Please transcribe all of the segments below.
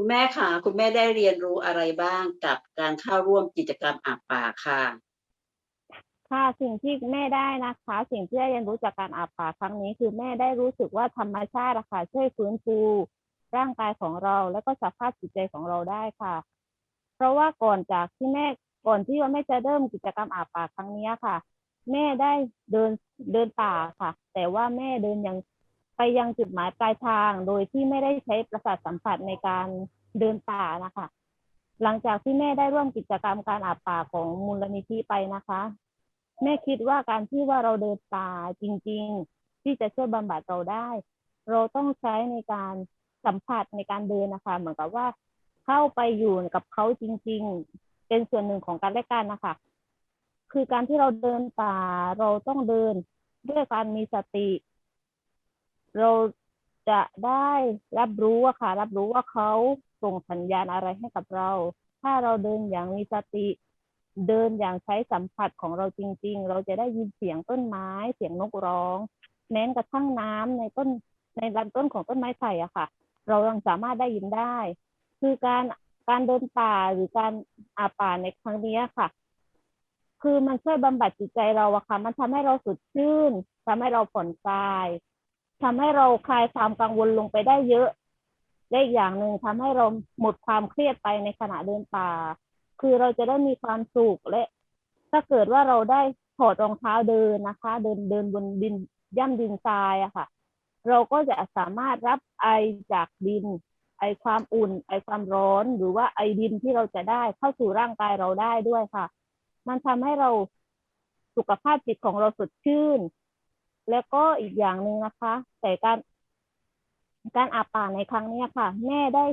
คุณแม่ค่ะคุณแม่ได้เรียนรู้อะไรบ้างกับการเข้าร่วมกิจกรรมอาบป่าค่ะ ค่ะสิ่งที่แม่ได้นะคะ สิ่งที่ได้เรียนรู้จากการอาบป่าครั้งนี้ คือแม่ได้รู้สึกว่าธรรมชาติอะค่ะช่วยฟื้นฟูร่างกายของเรา แล้วก็สภาพจิตใจของเราได้ค่ะ เพราะว่าก่อนจากที่แม่ก่อนที่ว่าแม่จะเริ่มกิจกรรมอาบป่าครั้งนี้ค่ะ แม่ได้เดินเดินป่าค่ะ แต่ว่าแม่เดินอยัง ไปยังจุดหมายปลายทางโดยที่ไม่ได้ใช้ประสาทสัมผัสในการเดินป่านะคะ หลังจากที่แม่ได้ร่วมกิจกรรมการอาบป่าของมูลนิธิไปนะคะ แม่คิดว่าการที่ว่าเราเดินป่าจริง ๆ ที่จะช่วยบำบัดเราได้ เราต้องใช้ในการสัมผัสในการเดินนะคะ เหมือนกับว่าเข้าไปอยู่กับเขาจริง ๆ เป็นส่วนหนึ่งของการและกันนะคะ คือการที่เราเดินป่าเราต้องเดินด้วยการมีสติ เราจะได้รับรู้อะค่ะ รับรู้ว่าเขาส่งสัญญาณอะไรให้กับเรา ถ้าเราเดินอย่างมีสติ เดินอย่างใช้สัมผัสของเราจริง ๆ เราจะได้ยินเสียงต้นไม้ เสียงนกร้อง แม้กระทั่งน้ำในต้นในลำต้นของต้นไม้ไผ่อะค่ะ เรายังสามารถได้ยินได้ คือการการเดินป่าหรือการอาป่าในครั้งนี้ค่ะ คือมันช่วยบำบัดจิตใจเราอะค่ะ มันทำให้เราสดชื่นทำให้เราผ่อนคลาย ทำให้เราคลายความกังวลลงไปได้เยอะและอีกอย่างหนึ่งทำให้เราหมดความเครียดไปในขณะเดินป่า คือเราจะได้มีความสุขและ ถ้าเกิดว่าเราได้ถอดรองเท้าเดินนะคะ เดินเดินบนดินย่ำดินทรายอะค่ะ เราก็จะสามารถรับไอจากดิน ไอความอุ่น ไอความร้อน หรือว่าไอดินที่เราจะได้เข้าสู่ร่างกายเราได้ด้วยค่ะ มันทำให้เราสุขภาพจิตของเราสดชื่น แล้วก็อีกอย่างหนึ่งนะคะ แต่การการอาบป่าในครั้งนี้ค่ะ แม่ได้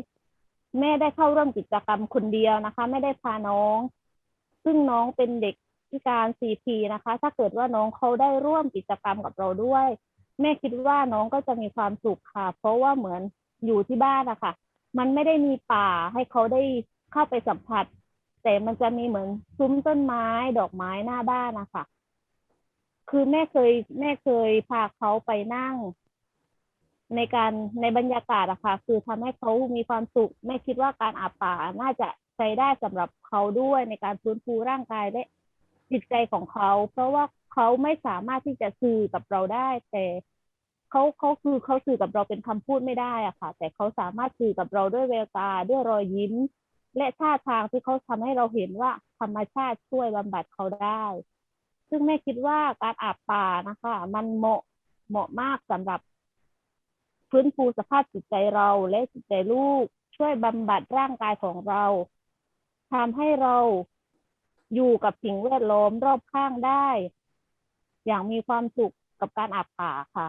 แม่ได้เข้าร่วมกิจกรรมคนเดียวนะคะ ไม่ได้พาน้อง ซึ่งน้องเป็นเด็กพิการซีพีนะคะ ถ้าเกิดว่าน้องเขาได้ร่วมกิจกรรมกับเราด้วย แม่คิดว่าน้องก็จะมีความสุขค่ะ เพราะว่าเหมือนอยู่ที่บ้านอะค่ะมันไม่ได้มีป่าให้เขาได้เข้าไปสัมผัส แต่มันจะมีเหมือนซุ้มต้นไม้ดอกไม้หน้าบ้านนะคะ คือแม่เคย แม่เคยพาเขาไปนั่ง ในการในบรรยากาศอะค่ะ คือทำให้เขามีความสุขแม่คิดว่าการอาบป่าน่าจะใช้ได้สำหรับเขาด้วยในการฟื้นฟูร่างกายและจิตใจของเขา เพราะว่าเขาไม่สามารถที่จะสื่อกับเราได้ แต่เขาเขาคือเขาสื่อกับเราเป็นคำพูดไม่ได้อะค่ะ แต่เขาสามารถสื่อกับเราด้วยแววตาด้วยรอยยิ้ม และท่าทางที่เขาทำให้เราเห็นว่าธรรมชาติช่วยบำบัดเขาได้ ซึ่งแม่คิดว่าการอาบป่านะคะ มันเหมาะเหมาะมากสำหรับฟื้นฟูสภาพจิตใจเราและจิตใจลูก ช่วยบำบัดร่างกายของเราทำให้เราอยู่กับสิ่งแวดล้อมรอบข้างได้ อย่างมีความสุขกับการอาบป่าค่ะ